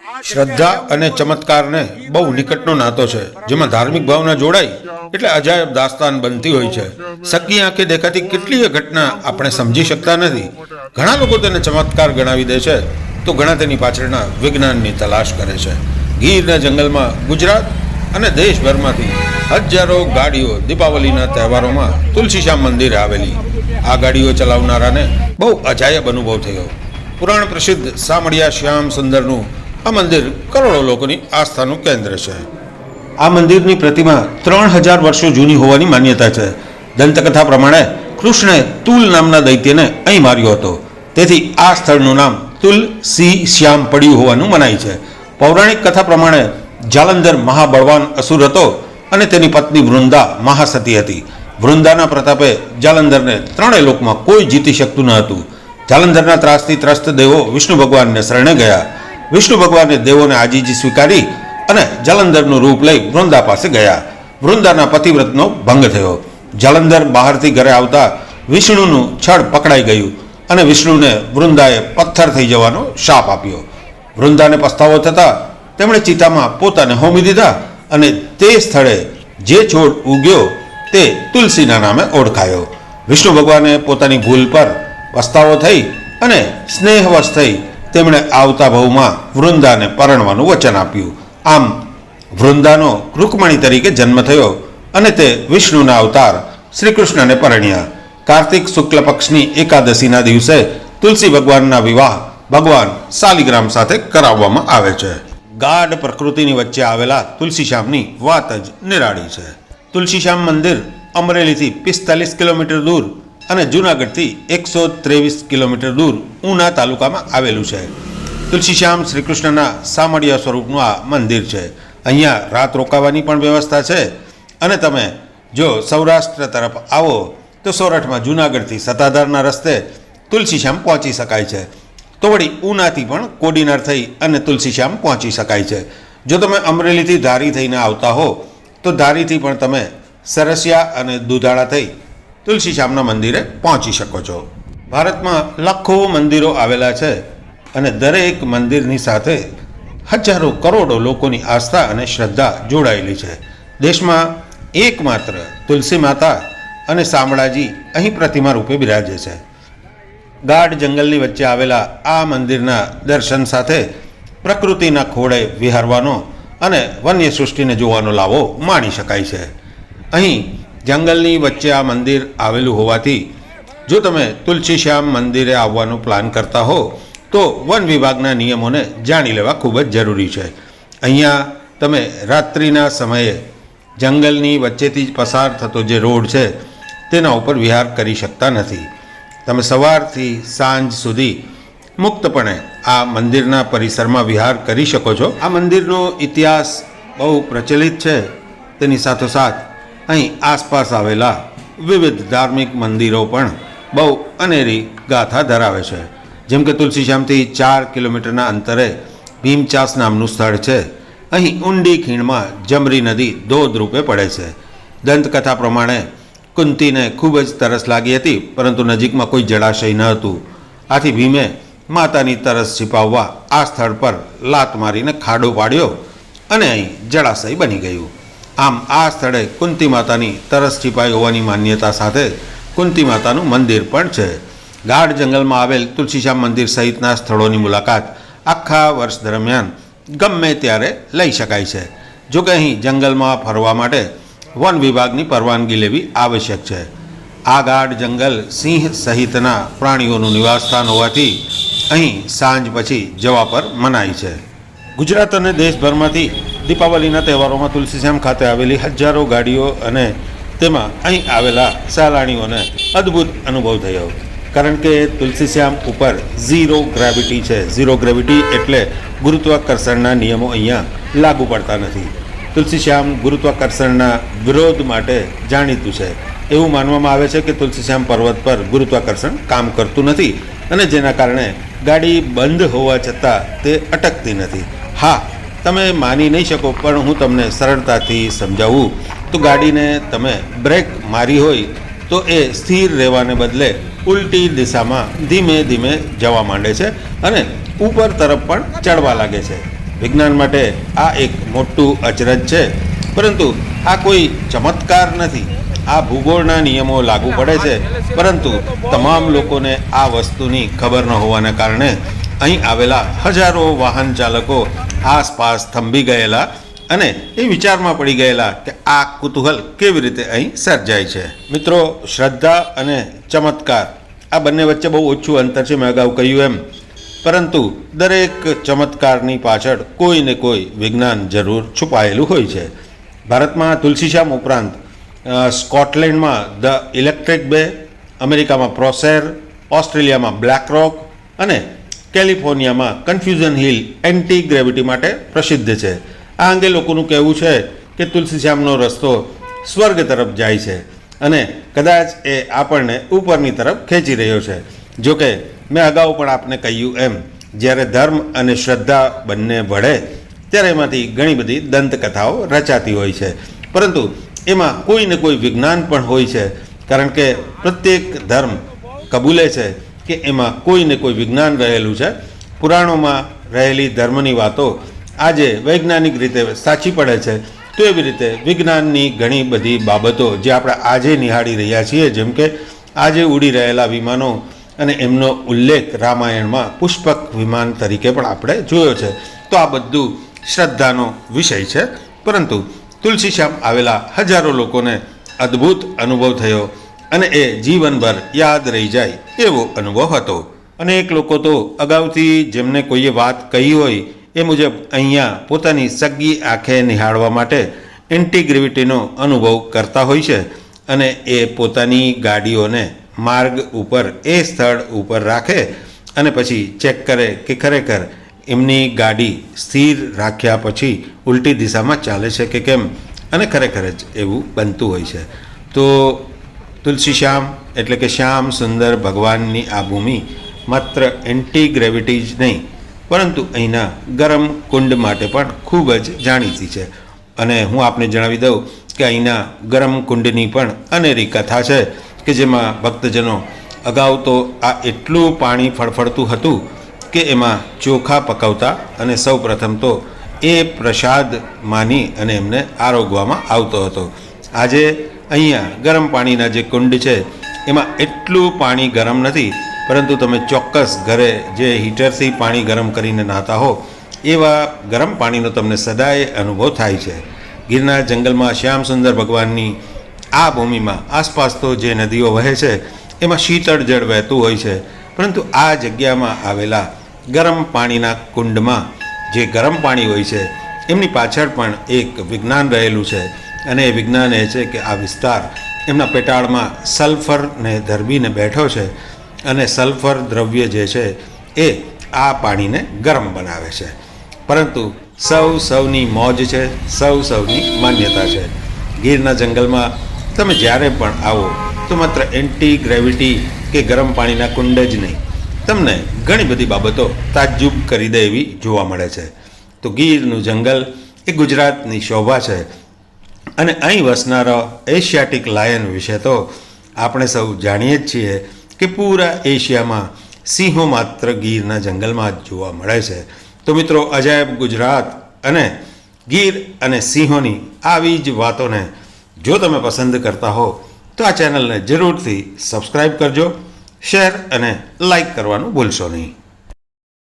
શ્રદ્ધા અને ચમત્કારને બહુ નિકટનો નાતો છે, જેમાં ધાર્મિક ભાવના જોડાય એટલે અજાયબ દાસ્તાન બનતી હોય છે. સગી આંખે દેખાતી કેટલીય ઘટના આપણે સમજી શકતા નથી. ઘણા લોકો તેને ચમત્કાર ગણાવી દે છે, તો ઘણા તેની પાછળના વિજ્ઞાનની તલાશ કરે છે. ગીરના જંગલમાં ગુજરાત અને દેશભરમાંથી હજારો ગાડીઓ દીપાવલીના તહેવારોમાં તુલસીશ્યામ મંદિરે આવેલી. આ ગાડીઓ ચલાવનારાને બહુ અજાયબ અનુભવ થયો. પુરાણ પ્રસિદ્ધ સામળિયા શ્યામ સુંદરનું આ મંદિર કરોડો લોકોની આસ્થાનું કેન્દ્ર છે. આ મંદિરની પ્રતિમા ત્રણ હજાર વર્ષો જૂની હોવાની માન્યતા છે. દંતકથા પ્રમાણે કૃષ્ણે તુલ નામના દૈત્યને અહીં માર્યો હતો. તેથી આ સ્થળનું નામ તુલ સી શ્યામ પડ્યું હોવાનું મનાય છે. પૌરાણિક કથા પ્રમાણે જાલંધર મહાબળવાન અસુર હતો અને તેની પત્ની વૃંદા મહાસતી હતી. વૃંદાના પ્રતાપે જાલંધરને ત્રણેય લોકમાં કોઈ જીતી શકતું ન હતું. જાલંધરના ત્રાસથી ત્રસ્ત દેવો વિષ્ણુ ભગવાનને શરણે ગયા. વિષ્ણુ ભગવાને દેવોને આજીજી સ્વીકારી અને જલંધરનું રૂપ લઈ વૃંદા પાસે ગયા. વૃંદાના પતિવ્રતનો ભંગ થયો. જલંધર બહારથી ઘરે આવતા વિષ્ણુનું છળ પકડાઈ ગયું અને વિષ્ણુને વૃંદાએ પથ્થર થઈ જવાનો શાપ આપ્યો. વૃંદાને પસ્તાવો થતાં તેમણે ચિતામાં પોતાને હોમી દીધા અને તે સ્થળે જે છોડ ઉગ્યો તે તુલસીના નામે ઓળખાયો. વિષ્ણુ ભગવાને પોતાની ભૂલ પર પસ્તાવો થઈ અને સ્નેહવશ થઈ તેમણે આવતા ભવમાં વૃંદાને પરણવાનું વચન આપ્યું. આમ, વૃંદાનો રૂકમણી તરીકે જન્મ થયો અને તે વિષ્ણુના અવતાર શ્રી કૃષ્ણને પરણ્યા. કાર્તિક શુક્લ પક્ષની એકાદશીના દિવસે તુલસી ભગવાનના વિવાહ ભગવાન શાલિગ્રામ સાથે કરાવવામાં આવે છે. ગાઢ પ્રકૃતિની વચ્ચે આવેલા તુલસીશ્યામની વાત જ નિરાળી છે. તુલસીશ્યામ મંદિર અમરેલીથી પિસ્તાલીસ કિલોમીટર દૂર અને જૂનાગઢથી એકસો ત્રેવીસ કિલોમીટર દૂર ઉના તાલુકામાં આવેલું છે. તુલસીશ્યામ શ્રીકૃષ્ણના સામડિયા સ્વરૂપનું આ મંદિર છે. અહીંયા રાત રોકાવાની પણ વ્યવસ્થા છે. અને તમે જો સૌરાષ્ટ્ર તરફ આવો, તો સોરઠમાં જૂનાગઢથી સત્તાધારના રસ્તે તુલસીશ્યામ પહોંચી શકાય છે. તો વળી ઉનાથી પણ કોડીનાર થઈ અને તુલસીશ્યામ પહોંચી શકાય છે. જો તમે અમરેલીથી ધારી થઈને આવતા હો, તો ધારીથી પણ તમે સરસિયા અને દુધાળા થઈ તુલસીશ્યામના મંદિરે પહોંચી શકો છો. ભારતમાં લાખો મંદિરો આવેલા છે અને દરેક મંદિરની સાથે હજારો કરોડો લોકોની આસ્થા અને શ્રદ્ધા જોડાયેલી છે. દેશમાં એકમાત્ર તુલસી માતા અને શામળાજી અહીં પ્રતિમા રૂપે બિરાજે છે. ગાઢ જંગલની વચ્ચે આવેલા આ મંદિરના દર્શન સાથે પ્રકૃતિના ખોળે વિહારવાનો અને વન્ય સૃષ્ટિને જોવાનો લાવો માણી શકાય છે. અહીં જંગલની વચ્ચે આ મંદિર આવેલું હોવાથી, જો તમે તુલસીશ્યામ મંદિરે આવવાનો પ્લાન કરતા હો, તો વન વિભાગના નિયમોને જાણી લેવા ખૂબ જ જરૂરી છે. અહીંયા તમે રાત્રિના સમયે જંગલની વચ્ચેથી પસાર થતો જે રોડ છે, તેના ઉપર વિહાર કરી શકતા નથી. તમે સવારથી સાંજ સુધી મુક્તપણે આ મંદિરના પરિસરમાં વિહાર કરી શકો છો. આ મંદિરનો ઇતિહાસ બહુ પ્રચલિત છે. તેની સાથોસાથ અહીં આસપાસ આવેલા વિવિધ ધાર્મિક મંદિરો પણ બહુ અનેરી ગાથા ધરાવે છે. જેમ કે તુલસીશ્યામથી ચાર કિલોમીટરના અંતરે ભીમચાસ નામનું સ્થળ છે. અહીં ઊંડી ખીણમાં જમરી નદી ધોધ રૂપે પડે છે. દંતકથા પ્રમાણે કુંતીને ખૂબ જ તરસ લાગી હતી, પરંતુ નજીકમાં કોઈ જળાશય ન હતું. આથી ભીમે માતાની તરસ છિપાવવા આ સ્થળ પર લાત મારીને ખાડો પાડ્યો અને અહીં જળાશય બની ગયું. આમ આ સ્થળે કુંતી માતાની તરસ छिપાઈ હોવાની માન્યતા સાથે કુંતી માતાનું મંદિર પણ છે. ગાઢ જંગલમાં આવેલ તુલસીશ્યામ મંદિર સહિતના સ્થળોની મુલાકાત આખા વર્ષ દરમિયાન ગમે ત્યારે લઈ શકાય છે. જોકે અહીં જંગલમાં ફરવા માટે વન વિભાગની પરવાનગી લેવી આવશ્યક છે. આ ગાઢ જંગલ સિંહ સહિતના પ્રાણીઓનું નિવાસસ્થાન હોવાથી અહીં સાંજ પછી જવા પર મનાય છે. ગુજરાત અને દેશભરમાંથી દીપાવલીના તહેવારોમાં તુલસીશ્યામ ખાતે આવેલી હજારો ગાડીઓ અને તેમાં અહીં આવેલા સહેલાણીઓને અદ્ભુત અનુભવ થયો. કારણ કે તુલસીશ્યામ ઉપર ઝીરો ગ્રેવિટી છે. ઝીરો ગ્રેવિટી એટલે ગુરુત્વાકર્ષણના નિયમો અહીંયા લાગુ પડતા નથી. તુલસીશ્યામ ગુરુત્વાકર્ષણના વિરોધ માટે જાણીતું છે. એવું માનવામાં આવે છે કે તુલસીશ્યામ પર્વત પર ગુરુત્વાકર્ષણ કામ કરતું નથી અને જેના કારણે ગાડી બંધ હોવા છતાં તે અટકતી નથી. હા તમે માની નહીં શકો, પણ હું તમને સરળતાથી સમજાવું. તો ગાડીને તમે બ્રેક મારી હોય, તો એ સ્થિર રહેવાને બદલે ઉલટી દિશામાં ધીમે ધીમે જવા માંડે છે અને ઉપર તરફ પણ ચડવા લાગે છે. વિજ્ઞાન માટે આ એક મોટું અચરજ છે. પરંતુ આ કોઈ ચમત્કાર નથી. આ ભૂગોળના નિયમો લાગુ પડે છે. પરંતુ તમામ લોકોને આ વસ્તુની ખબર ન હોવાને કારણે અહીં આવેલા હજારો વાહન ચાલકો આસપાસ થંભી ગયેલા અને એ વિચારમાં પડી ગયેલા કે આ કુતૂહલ કેવી રીતે અહીં સર્જાય છે. મિત્રો, શ્રદ્ધા અને ચમત્કાર, આ બંને વચ્ચે બહુ ઓછું અંતર છે મેં અગાઉ કહ્યું એમ. પરંતુ દરેક ચમત્કારની પાછળ કોઈ ને કોઈ વિજ્ઞાન જરૂર છુપાયેલું હોય છે. ભારતમાં તુલસીશ્યામ ઉપરાંત સ્કોટલેન્ડમાં ધ ઇલેક્ટ્રિક બે, અમેરિકામાં પ્રોસેર, ઓસ્ટ્રેલિયામાં બ્લેક રોક અને કેલિફોર્નિયામાં કન્ફ્યુઝન હિલ એન્ટી ગ્રેવિટી માટે પ્રસિદ્ધ છે. આ અંગે લોકોનું કહેવું છે કે તુલસીશ્યામનો રસ્તો સ્વર્ગ તરફ જાય છે અને કદાચ એ આપણને ઉપરની તરફ ખેંચી રહ્યો છે. જોકે મેં અગાઉ પણ આપને કહ્યું એમ, જ્યારે ધર્મ અને શ્રદ્ધા બંને વળે, ત્યારે એમાંથી ઘણી બધી દંતકથાઓ રચાતી હોય છે. પરંતુ એમાં કોઈ ને કોઈ વિજ્ઞાન પણ હોય છે, કારણ કે પ્રત્યેક ધર્મ કબૂલે છે કે એમાં કોઈ ને કોઈ વિજ્ઞાન રહેલું છે. પુરાણોમાં રહેલી ધર્મની વાતો આજે વૈજ્ઞાનિક રીતે સાચી પડે છે. તો એવી રીતે વિજ્ઞાનની ઘણી બધી બાબતો જે આપણે આજે નિહાળી રહ્યા છીએ, જેમ કે આજે ઉડી રહેલા વિમાનો અને એમનો ઉલ્લેખ રામાયણમાં પુષ્પક વિમાન તરીકે પણ આપણે જોયો છે. તો આ બધું શ્રદ્ધાનો વિષય છે. પરંતુ તુલસીશ્યામ આવેલા હજારો લોકોને અદ્ભુત અનુભવ થયો. અને એ જીવનભર યાદ રહી જાય એવો અનુભવ હતો. અનેક લોકો તો અગાઉથી જેમને કોઈએ વાત કહી હોય, એ મુજબ અહીંયા પોતાની સગી આંખે નિહાળવા માટે ઇન્ટિગ્રિવિટીનો અનુભવ કરતા હોય છે અને એ પોતાની ગાડીઓને માર્ગ ઉપર, એ સ્થળ ઉપર રાખે અને પછી ચેક કરે કે ખરેખર એમની ગાડી સ્થિર રાખ્યા પછી ઉલટી દિશામાં ચાલે છે કે કેમ? અને ખરેખર જ એવું બનતું હોય છે. તો તુલસી શ્યામ, એટલે કે શ્યામ સુંદર ભગવાનની આ ભૂમિ માત્ર એન્ટી ગ્રેવિટી જ નહીં, પરંતુ અહીંના ગરમ કુંડ માટે પણ ખૂબ જ જાણીતી છે. અને હું આપને જણાવી દઉં કે અહીંના ગરમ કુંડની પણ અનેરી કથા છે કે જેમાં ભક્તજનો અગાઉ તો આ એટલું પાણી ફળફળતું હતું કે એમાં ચોખા પકવતા અને સૌ પ્રથમ તો એ પ્રસાદ માની અને એમને આરોગવામાં આવતો હતો. આજે અહીંયા ગરમ પાણીના જે કુંડ છે, એમાં એટલું પાણી ગરમ નથી, પરંતુ તમે ચોક્કસ ઘરે જે હીટરથી પાણી ગરમ કરીને નહાતા હો, એવા ગરમ પાણીનો તમને સદાય અનુભવ થાય છે. ગિરનાર જંગલમાં શ્યામ સુંદર ભગવાનની આ ભૂમિમાં આસપાસ તો જે નદીઓ વહે છે, એમાં શીતળ જળ વહેતું હોય છે, પરંતુ આ જગ્યામાં આવેલા ગરમ પાણીના કુંડમાં જે ગરમ પાણી હોય છે, એમની પાછળ પણ એક વિજ્ઞાન રહેલું છે. અને એ વિજ્ઞાન એ છે કે આ વિસ્તાર એમના પેટાળમાં સલ્ફરને ધરબીને બેઠો છે અને સલ્ફર દ્રવ્ય જે છે એ આ પાણીને ગરમ બનાવે છે. પરંતુ સૌ સૌની મોજ છે, સૌ સૌની માન્યતા છે. ગીરના જંગલમાં તમે જ્યારે પણ આવો તો માત્ર એન્ટી ગ્રેવિટી કે ગરમ પાણીના કુંડ જ નહીં. તમને ઘણી બધી બાબતો તાજ્જુબ કરી દે એવી જોવા મળે છે. તો ગીરનું જંગલ એ ગુજરાતની શોભા છે અને અહીં વસનારા એશિયાટિક લાયન વિશે તો આપણે સૌ જાણીએ જ છીએ કે પૂરા એશિયામાં સિંહો માત્ર ગીરના જંગલમાં જ જોવા મળે છે. તો મિત્રો, અજાયબ ગુજરાત અને ગીર અને સિંહોની આવી જ વાતોને જો તમે પસંદ કરતા હો, તો આ ચેનલને જરૂરથી સબસ્ક્રાઈબ કરજો, શેર અને લાઈક કરવાનું ભૂલશો નહીં.